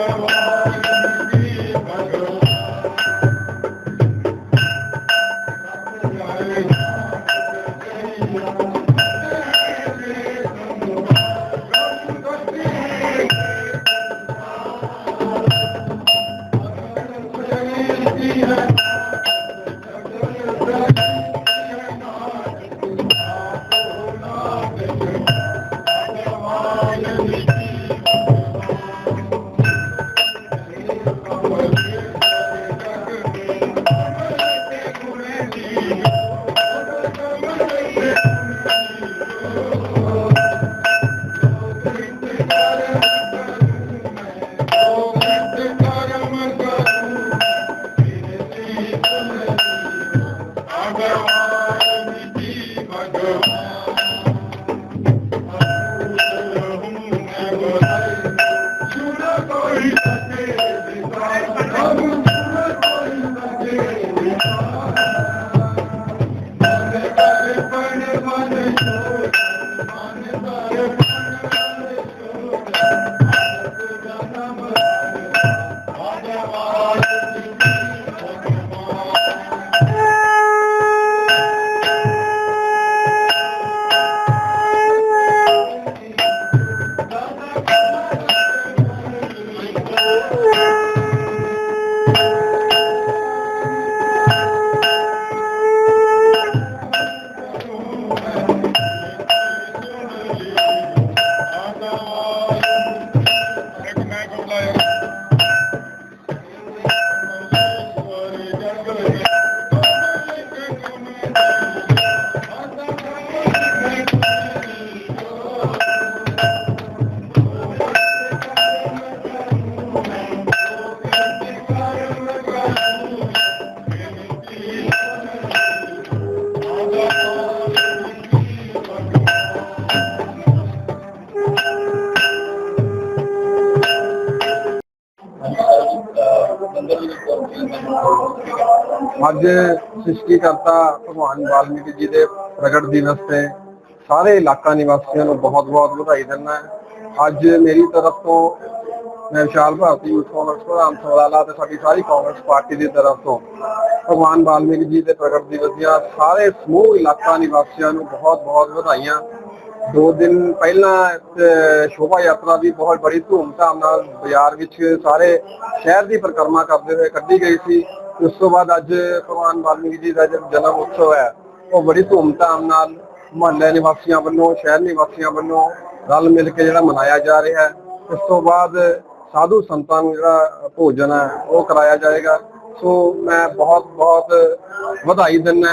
Bhagavan. ਅੱਜ ਸ੍ਰਿਸ਼ਟੀਕਰਤਾ ਭਗਵਾਨ ਵਾਲਮੀਕੀ ਜੀ ਦੇ ਪ੍ਰਗਟ ਦਿਵਸ ਤੇ ਸਾਰੇ ਇਲਾਕਾ ਨਿਵਾਸੀਆਂ ਨੂੰ ਬਹੁਤ-ਬਹੁਤ ਵਧਾਈ ਦਿੰਦਾ ਅੱਜ ਮੇਰੀ ਤਰਫ ਤੋਂ ਮੈਂ ਵਿਸ਼ਾਲ ਭਾਰਤੀ ਯੂਥ ਕਾਂਗਰਸ ਪ੍ਰਧਾਨ ਸਮਰਾਲਾ ਤੇ ਸਾਡੀ ਸਾਰੀ ਕਾਂਗਰਸ ਪਾਰਟੀ ਦੀ ਤਰਫ ਤੋਂ ਭਗਵਾਨ ਵਾਲਮੀਕੀ ਜੀ ਦੇ ਪ੍ਰਗਟ ਦਿਵਸ ਦੀਆਂ ਸਾਰੇ ਸਮੂਹ ਇਲਾਕਾ ਨਿਵਾਸੀਆਂ ਨੂੰ ਬਹੁਤ-ਬਹੁਤ ਵਧਾਈਆਂ। ਦੋ ਦਿਨ ਪਹਿਲਾਂ ਸ਼ੋਭਾ ਯਾਤਰਾ ਵੀ ਬਹੁਤ ਬੜੀ ਧੂਮਧਾਮ ਨਾਲ ਬਾਜ਼ਾਰ ਵਿੱਚ ਸਾਰੇ ਸ਼ਹਿਰ ਦੀ ਪਰਿਕਰਮਾ ਕਰਦੇ ਹੋਏ ਕੱਢੀ ਗਈ ਸੀ। ਉਸ ਤੋਂ ਬਾਅਦ ਅੱਜ ਭਗਵਾਨ ਵਾਲਮੀਕੀ ਜੀ ਦਾ ਜਿਹੜਾ ਜਨਮ ਉਤਸਵ ਹੈ। ਉਹ ਬੜੀ ਧੂਮਧਾਮ ਨਾਲ ਮੁਹੱਲੇ ਨਿਵਾਸੀਆਂ ਵੱਲੋਂ ਸ਼ਹਿਰ ਨਿਵਾਸੀਆਂ ਵੱਲੋਂ ਰਲ ਮਿਲ ਕੇ ਜਿਹੜਾ ਮਨਾਇਆ ਜਾ ਰਿਹਾ ਹੈ। ਉਸ ਤੋਂ ਬਾਅਦ ਸਾਧੂ ਸੰਤਾਂ ਨੂੰ ਜਿਹੜਾ ਭੋਜਨ ਹੈ ਉਹ ਕਰਾਇਆ ਜਾਏਗਾ। ਸੋ ਮੈਂ ਬਹੁਤ ਬਹੁਤ ਵਧਾਈ ਦਿੰਦਾ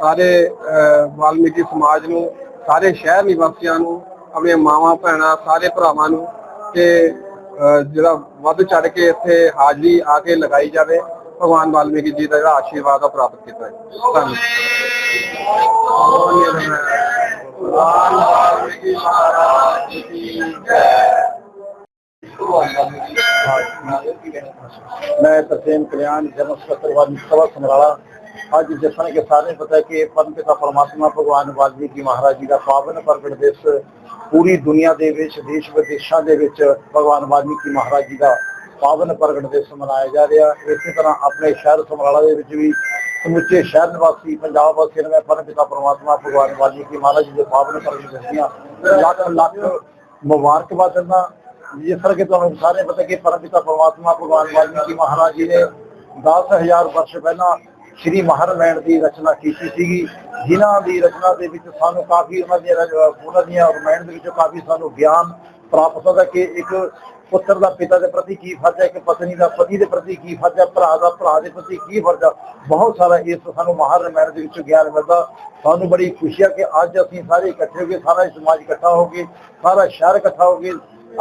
ਸਾਰੇ ਅਹ, ਵਾਲਮੀਕੀ ਸਮਾਜ ਨੂੰ ਸਾਰੇ ਸ਼ਹਿਰ ਨਿਵਾਸੀਆਂ ਨੂੰ ਆਪਣੀਆਂ ਮਾਵਾਂ ਭੈਣਾਂ ਸਾਰੇ ਭਰਾਵਾਂ ਨੂੰ ਕਿ ਜਿਹੜਾ ਵੱਧ ਚੜ ਕੇ ਇੱਥੇ ਹਾਜ਼ਰੀ ਆ ਕੇ ਲਗਾਈ ਜਾਵੇ। ਭਗਵਾਨ ਵਾਲਮੀਕੀ ਜੀ ਦਾ ਜਿਹੜਾ ਆਸ਼ੀਰਵਾਦ ਆ ਪ੍ਰਾਪਤ ਕੀਤਾ ਹੈ ਧੰਨਵਾਦ ਭਗਵਾਨ ਵਾਲਮੀਕੀ ਮਹਾਰਾਜ ਕੀ ਜੈ मैं तरसेम कल्याण जन सकत्रवादी सभा समराला ਅੱਜ ਜਸ਼ਨ ਕੇ ਸਾਰੇ ਨੂੰ ਪਤਾ ਹੈ ਕਿ ਪਰਮ ਪਿਤਾ ਪਰਮਾਤਮਾ ਭਗਵਾਨ ਵਾਲਮੀਕੀ ਮਹਾਰਾਜ ਜੀ ਦਾ ਪਾਵਨ ਪ੍ਰਗਟ ਦਿਵਸ ਪੂਰੀ ਦੁਨੀਆ ਦੇ ਵਿੱਚ ਦੇਸ਼ ਵਿਦੇਸ਼ਾਂ ਦੇ ਵਿੱਚ ਭਗਵਾਨ ਵਾਲਮੀਕੀ ਮਹਾਰਾਜ ਜੀ ਦਾ ਪਾਵਨ ਪ੍ਰਗਟ ਦਿਵਸ ਮਨਾਇਆ ਜਾ ਰਿਹਾ। ਇਸੇ ਤਰ੍ਹਾਂ ਆਪਣੇ ਸ਼ਹਿਰ ਸਮਰਾਲਾ ਦੇ ਵਿੱਚ ਵੀ ਸਮੁੱਚੇ ਸ਼ਹਿਰ ਨਿਵਾਸੀ ਪੰਜਾਬ ਵਾਸੀਆਂ ਨੂੰ ਮੈਂ ਪਰਮ ਪਿਤਾ ਪਰਮਾਤਮਾ, ਭਗਵਾਨ ਵਾਲਮੀਕੀ ਮਹਾਰਾਜ ਦੇ ਪਾਵਨ ਪ੍ਰਗਟ ਦਿਵਸ ਦੀਆਂ ਲੱਖ ਲੱਖ ਮੁਬਾਰਕਬਾਦ ਦਿੰਦਾ। ਜਿਸ ਤਰ੍ਹਾਂ ਕਿ ਤੁਹਾਨੂੰ ਸਾਰੇ ਪਤਾ ਕਿ ਪਰਮਪਿਤਾ ਪਰਮਾਤਮਾ, ਭਗਵਾਨ ਵਾਲਮੀਕੀ ਮਹਾਰਾਜ ਜੀ ਨੇ 10000 ਵਰਸ਼ ਪਹਿਲਾਂ ਸ਼੍ਰੀ ਮਹਾਰਾਮਾਇਣ ਦੀ ਰਚਨਾ ਕੀਤੀ ਸੀਗੀ। ਜਿਨ੍ਹਾਂ ਦੀ ਰਚਨਾ ਦੇ ਵਿੱਚ ਸਾਨੂੰ ਕਾਫੀ ਉਹਨਾਂ ਦੀਆਂ ਉਹਨਾਂ ਦੀਆਂ ਰਾਮਾਇਣ ਦੇ ਵਿੱਚੋਂ ਕਾਫੀ ਸਾਨੂੰ ਗਿਆਨ ਪ੍ਰਾਪਤ ਹੁੰਦਾ ਕਿ ਇੱਕ ਪੁੱਤਰ ਦਾ ਪਿਤਾ ਦੇ ਪ੍ਰਤੀ ਕੀ ਫਰਜ਼ ਹੈ ਕਿ ਪਤਨੀ ਦਾ, ਪਤੀ ਦੇ ਪ੍ਰਤੀ ਕੀ ਫਰਜ਼ ਹੈ, ਭਰਾ ਦਾ, ਭਰਾ ਦੇ ਪ੍ਰਤੀ ਕੀ ਫਰਜ਼ ਹੈ? ਬਹੁਤ ਸਾਰਾ ਇਸ ਸਾਨੂੰ ਮਹਾਰਾਮਾਇਣ ਦੇ ਵਿੱਚੋਂ ਗਿਆਨ ਮਿਲਦਾ। ਸਾਨੂੰ ਬੜੀ ਖੁਸ਼ੀ ਹੈ ਕਿ ਅੱਜ ਅਸੀਂ ਸਾਰੇ ਇਕੱਠੇ ਹੋ ਕੇ, ਸਾਰਾ ਸਮਾਜ ਇਕੱਠਾ ਹੋ ਕੇ, ਸਾਰਾ ਸ਼ਹਿਰ ਇਕੱਠਾ ਹੋ ਕੇ,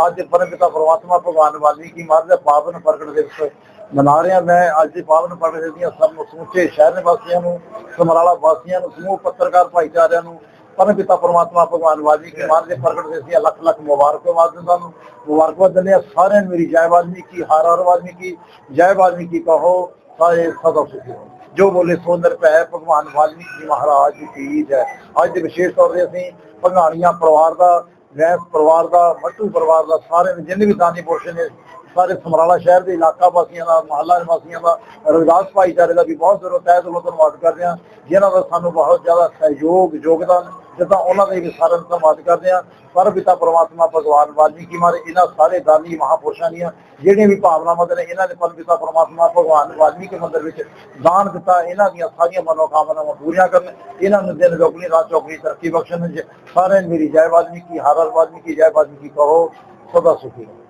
ਅੱਜ ਪਰਮਪਿਤਾ ਪਰਮਾਤਮਾ ਭਗਵਾਨ ਵਾਲਮੀਕੀ ਮਹਾਰਾਜ ਦਾ ਪਾਵਨ ਪ੍ਰਗਟ ਦਿਵਸ ਮਨਾ ਰਿਹਾ ਮੈਂ ਅੱਜ ਦੇ ਪਾਵਨ ਪ੍ਰਗਟ ਦਿਵਸ ਦੀਆਂ ਸਭ ਨੂੰ ਸਮੁੱਚੇ ਸ਼ਹਿਰ ਨਿਵਾਸੀਆਂ ਨੂੰ, ਸਮਰਾਲਾ ਵਾਸੀਆਂ ਨੂੰ, ਸਮੂਹ ਪੱਤਰਕਾਰ ਭਾਈਚਾਰਿਆਂ ਨੂੰ ਪਰਮਪਿਤਾ ਪਰਮਾਤਮਾ ਭਗਵਾਨ ਵਾਲਮੀਕੀ ਮਹਾਰਾਜ ਦੇ ਪ੍ਰਗਟ ਦਿਵਸ ਦੀਆਂ ਲੱਖ ਲੱਖ ਮੁਬਾਰਕਬਾਦ ਦਿੰਦਾ ਨੂੰ ਮੁਬਾਰਕਬਾਦ ਦਿੰਦੇ ਹਾਂ ਸਾਰਿਆਂ ਨੂੰ, ਮੇਰੀ ਜੈ ਕੀ, ਹਰ ਹਰ ਵਾਲਮੀਕੀ ਜੈ ਵਾਲਮੀਕੀ ਕਹੋ, ਸਾਰੇ ਸਦਾ ਸੁਖੀ ਰਹੋ। ਜੋ ਬੋਲੇ ਸੋਨਰ ਪੈ ਭਗਵਾਨ ਵਾਲਮੀਕੀ ਜੀ ਮਹਾਰਾਜ ਕੀ ਜੈ ਅੱਜ ਦੇ ਵਿਸ਼ੇਸ਼ ਤੌਰ ਤੇ ਅਸੀਂ ਭੰਗਾਣੀਆਂ ਪਰਿਵਾਰ ਦਾ ਵੈਸ ਪਰਿਵਾਰ ਦਾ, ਮੱਟੂ ਪਰਿਵਾਰ ਦਾ ਸਾਰੇ ਨੇ ਜਿੰਨੇ ਵੀ ਦਾਨੀ ਪੋਸ਼ੇ ਨੇ ਸਾਰੇ ਸਮਰਾਲਾ ਸ਼ਹਿਰ ਦੇ ਇਲਾਕਾ ਵਾਸੀਆਂ ਦਾ, ਮਹੱਲਾ ਨਿਵਾਸੀਆਂ ਦਾ ਰਵਿਦਾਸ ਭਾਈਚਾਰੇ ਦਾ ਵੀ ਬਹੁਤ ਜ਼ਰੂਰ ਤਹਿ ਦਿਲੋਂ ਧੰਨਵਾਦ ਕਰਦੇ ਹਾਂ। ਜਿਨ੍ਹਾਂ ਦਾ ਸਾਨੂੰ ਬਹੁਤ ਜ਼ਿਆਦਾ ਸਹਿਯੋਗ, ਯੋਗਦਾਨ ਜਿੱਦਾਂ ਉਹਨਾਂ ਦਾ ਵੀ ਸਾਰਿਆਂ ਨੂੰ ਧੰਨਵਾਦ ਕਰਦੇ ਹਾਂ। ਪਰ ਪਿਤਾ ਪਰਮਾਤਮਾ ਭਗਵਾਨ ਵਾਲਮੀਕੀ ਮਾਰੇ ਇਹਨਾਂ ਸਾਰੇ ਦਾਨੀ ਮਹਾਪੁਰਸ਼ਾਂ ਦੀਆਂ ਜਿਹੜੀਆਂ ਵੀ ਭਾਵਨਾਵਾਂ ਨੇ, ਇਹਨਾਂ ਦੇ ਪਰ ਪਿਤਾ ਪਰਮਾਤਮਾ ਭਗਵਾਨ ਵਾਲਮੀਕੀ ਮੰਦਰ ਵਿੱਚ ਦਾਨ ਦਿੱਤਾ, ਇਹਨਾਂ ਦੀਆਂ ਸਾਰੀਆਂ ਮਨੋਕਾਮਨਾਵਾਂ ਪੂਰੀਆਂ ਕਰਨ। ਇਹਨਾਂ ਨੂੰ ਦਿਨ ਚੌਗਣੀ, ਰਾਤ ਚੌਕਣੀ ਤਰੱਕੀ ਬਖਸ਼ਣ ਜ- ਸਾਰਿਆਂ ਨੂੰ ਮੇਰੀ ਜੈ ਵਾਲਮੀਕੀ, ਹਰ ਹਰ ਵਾਲਮੀਕੀ, ਜੈ ਵਾਲਮੀਕੀ ਕਹੋ, ਸਦਾ ਸੁਖੀ ਰਹੋ।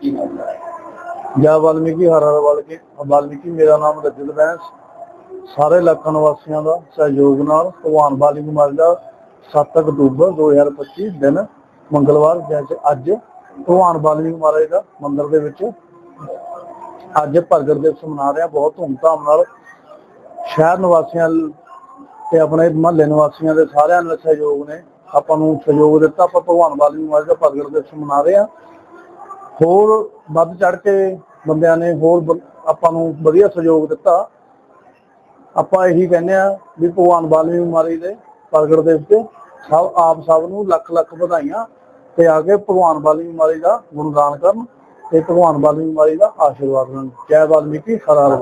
ਕੀ ਨਾਮ ਹੈ ਜੈ ਵਾਲਮੀਕੀ, ਹਰ ਹਰ ਵਾਲਮੀਕੀ ਵਾਲਮੀਕੀ, ਮੇਰਾ ਨਾਮ ਰਜਤ ਬੈਂਸ। ਸਾਰੇ ਇਲਾਕਾ ਨਿਵਾਸੀਆਂ ਦਾ ਸਹਿਯੋਗ ਨਾਲ ਭਗਵਾਨ ਬਾਲੀ ਮਹਾਰਾਜ ਦਾ 7 ਅਕਤੂਬਰ 2025 ਦਿਨ ਮੰਗਲਵਾਰ ਜੈਸੇ ਅੱਜ ਭਗਵਾਨ ਵਾਲਮੀਕੀ ਮਹਾਰਾਜ ਦਾ ਮੰਦਿਰ ਦੇ ਵਿੱਚ ਅੱਜ ਪ੍ਰਗਟ ਦਿਵਸ ਮਨਾ ਰਿਹਾ। ਹਾਂ ਬਹੁਤ ਧੂਮਧਾਮ ਨਾਲ ਸ਼ਹਿਰ ਨਿਵਾਸੀਆਂ ਤੇ ਆਪਣੇ ਮਹੱਲੇ ਨਿਵਾਸੀਆਂ ਦੇ ਸਾਰਿਆਂ ਦਾ ਸਹਿਯੋਗ ਨੇ। ਆਪਾਂ ਨੂੰ ਸਹਿਯੋਗ ਦਿੱਤਾ। ਆਪਾਂ ਭਗਵਾਨ ਬਾਲੀ ਮਹਾਰਾਜ ਦਾ ਪ੍ਰਗਟ ਦਿਵਸ ਮਨਾ ਰਹੇ ਹਾਂ। ਹੋਰ ਵੱਧ ਚੜ ਕੇ ਬੰਦਿਆਂ ਨੇ ਹੋਰ ਆਪਾਂ ਨੂੰ ਵਧੀਆ ਸਹਿਯੋਗ ਦਿੱਤਾ। ਆਪਾਂ ਇਹੀ ਕਹਿੰਦੇ ਆ ਵੀ ਭਗਵਾਨ ਵਾਲਮੀਕੀ ਮਹਾਰਾਜ ਦੇ ਪ੍ਰਗਟ ਦੇ ਤੇ ਸਭ, ਆਪ ਸਭ ਨੂੰ ਲੱਖ ਲੱਖ ਵਧਾਈਆਂ ਤੇ ਆ ਕੇ ਭਗਵਾਨ ਵਾਲਮੀਕੀ ਮਹਾਰਾਜ ਦਾ ਗੁਣਗਾਨ ਕਰਨ ਤੇ ਭਗਵਾਨ ਵਾਲਮੀਕੀ ਮਹਾਰਾਜ ਦਾ ਆਸ਼ੀਰਵਾਦ ਲੈਣ। ਜੈ ਵਾਲਮੀਕੀ ਹਰ ਹਰ